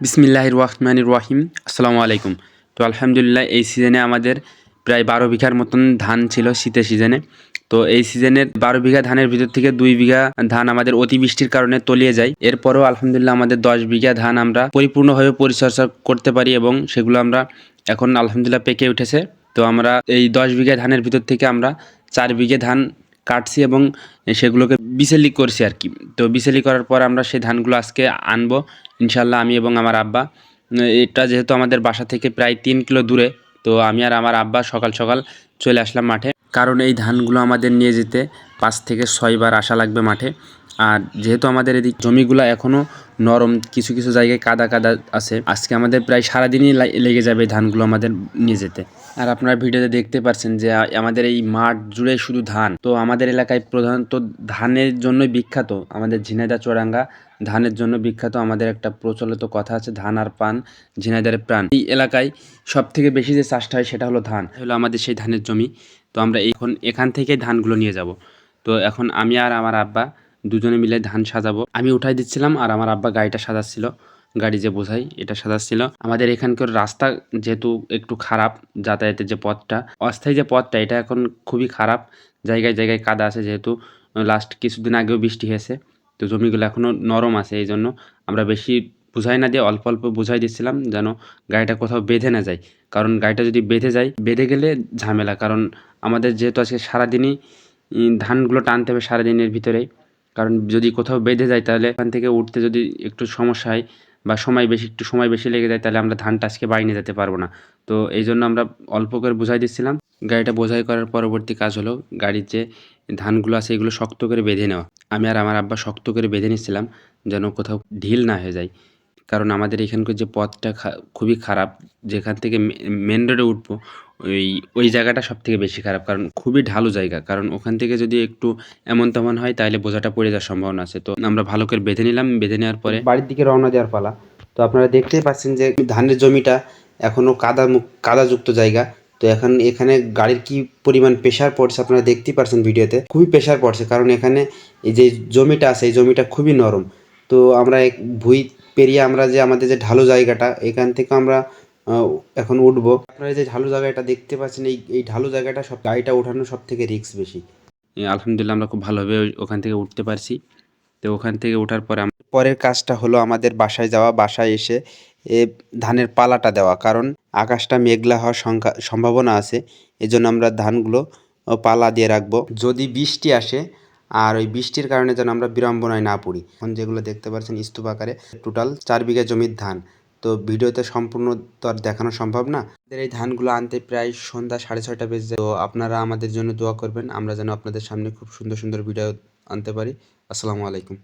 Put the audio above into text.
বিসমিল্লাহ রহমান রহিম আসসালামু আলাইকুম। তো আলহামদুলিল্লাহ, এই সিজনে আমাদের প্রায় বারো বিঘার মতন ধান ছিল শীতের সিজনে। তো এই সিজনের বারো বিঘা ধানের ভিতর থেকে দুই বিঘা ধান আমাদের অতিবৃষ্টির কারণে তলিয়ে যায়। এরপরেও আলহামদুলিল্লাহ আমাদের দশ বিঘা ধান আমরা পরিপূর্ণভাবে পরিচর্যা করতে পারি এবং সেগুলো আমরা এখন আলহামদুলিল্লাহ পেকে উঠেছে। তো আমরা এই দশ বিঘা ধানের ভিতর থেকে আমরা চার বিঘে ধান কাটছি এবং সেগুলোকে বিচেলি করছি আর কি। তো বিচেলি করার পর আমরা সেই ধানগুলো আজকে আনব। ইনশাল্লাহ আমি এবং আমার আব্বা। এটা যেহেতু আমাদের বাসা থেকে প্রায় তিন কিলো দূরে, তো আমি আর আমার আব্বা সকাল সকাল চলে আসলাম মাঠে। কারণ এই ধানগুলো আমাদের নিয়ে যেতে পাঁচ থেকে ছয়বার আসা লাগবে মাঠে। আর যেহেতু আমাদের এদিক জমিগুলো এখনও নরম, কিছু কিছু জায়গায় কাদা কাদা আছে, আজকে আমাদের প্রায় সারাদিনই লেগে যাবে ধানগুলো আমাদের নিয়ে যেতে। আর আপনারা ভিডিওতে দেখতে পাচ্ছেন যে আমাদের এই মাঠ জুড়ে শুধু ধান। তো আমাদের এলাকায় প্রধানত ধানের জন্যই বিখ্যাত আমাদের ঝিনাইদা চোরাঙ্গা ধানের জন্য বিখ্যাত আমাদের একটা প্রচলিত কথা আছে, ধান আর পান ঝিনাইদারের প্রাণ। এই এলাকায় সব থেকে বেশি যে চাষটা হয় সেটা হলো ধান। হলো আমাদের সেই ধানের জমি। তো আমরা এখন এখান থেকে ধানগুলো নিয়ে যাব। তো এখন আমি আর আমার আব্বা দুজনে মিলে ধান সাজাবো। আমি উঠাই দিচ্ছিলাম আর আমার আব্বা গাড়িটা সাজাচ্ছিল। গাড়ি যে বোঝাই, এটা সাজাচ্ছিল। আমাদের এখানকার রাস্তা যেহেতু একটু খারাপ, যাতায়াতের যে পথটা, অস্থায়ী যে পথটা, এটা এখন খুবই খারাপ। জায়গায় জায়গায় কাদা আছে যেহেতু। লাস্ট কিছুদিন আগেও বৃষ্টি হয়েছে। তো জমিগুলো এখনও নরম আছে এই জন্য আমরা বেশি বুঝাই না দিয়ে অল্প অল্প বুঝাই দিচ্ছিলাম যেন গাড়িটা কোথাও বেঁধে না যায়। কারণ গাড়িটা যদি বেঁধে যায়, বেঁধে গেলে ঝামেলা। কারণ আমাদের যেহেতু আজকে সারাদিনই ধানগুলো টানতে হবে সারাদিনের ভিতরে কারণ যদি কোথাও বেঁধে যায়, তাহলে এখান থেকে উঠতে যদি একটু সমস্যা হয় বা সময় বেশি, একটু সময় বেশি লেগে যায়, তাহলে আমরা ধানটা আজকে বাড়ি নিয়ে যেতে পারব না। তো এই জন্য আমরা অল্প করে বুঝাই দিচ্ছিলাম। গাড়িটা বোঝাই করার পরবর্তী কাজ হলো গাড়ির যে ধানগুলো আছে এগুলো শক্ত করে বেঁধে নেওয়া। আমি আর আমার আব্বা শক্ত করে বেঁধে নিচ্ছিলাম যেন কোথাও ঢিল না হয়ে যায়। কারণ আমাদের এখানকার যে পথটা খুবই খারাপ, যেখান থেকে মেন রোডে উঠবো, ওই ওই জায়গাটা সব থেকে বেশি খারাপ। কারণ খুবই ঢালু জায়গা। কারণ ওখান থেকে যদি একটু এমন তেমন হয়, তাহলে বোঝাটা পড়ে যাওয়ার সম্ভাবনা আছে। তো আমরা ভালো করে বেঁধে নিলাম, বেঁধে নেওয়ার পরে বাড়ির দিকে রওনা দেওয়ার পালা। তো আপনারা দেখতেই পাচ্ছেন যে ধানের জমিটা এখনও কাদা কাদাযুক্ত জায়গা। তো এখন এখানে গাড়ির কি পরিমাণ প্রেশার পড়ছে আপনারা দেখতেই পারছেন ভিডিওতে। খুবই প্রেশার পড়ছে কারণ এখানে এই যে জমিটা আছে এই জমিটা খুবই নরম। তো আমরা এক ভুই পেরিয়ে আমরা যে আমাদের যে ঢালু জায়গাটা এখান থেকে আমরা এখন উঠবো। আপনারা যে ঢালু জায়গাটা দেখতে পাচ্ছেন এই এই ঢালু জায়গাটা সব গাড়িটা ওঠানো সব থেকে রিস্ক বেশি আলহামদুলিল্লাহ আমরা খুব ভালোভাবে ওখান থেকে উঠতে পারছি। তো ওখান থেকে ওঠার পরে পরের কাজটা হলো আমাদের বাসায় যাওয়া। বাসায় এসে এ ধানের পালাটা দেওয়া। কারণ আকাশটা মেঘলা হওয়ার সংখ্যা- সম্ভাবনা আছে। এজন্য আমরা ধানগুলো পালা দিয়ে রাখব। যদি বৃষ্টি আসে, আর ওই বৃষ্টির কারণে যেন আমরা বিড়ম্বনায় না পড়ি। এখন যেগুলো দেখতে পাচ্ছেন স্তূপ আকারে টোটাল চার বিঘা জমির ধান। তো ভিডিওতে সম্পূর্ণ তো আর দেখানো সম্ভব না। আমাদের এই ধানগুলো আনতে প্রায় সন্ধ্যা সাড়ে ছয়টা বেজে যায়। তো আপনারা আমাদের জন্য দোয়া করবেন। আমরা যেন আপনাদের সামনে খুব সুন্দর সুন্দর ভিডিও আনতে পারি। আসসালামু আলাইকুম।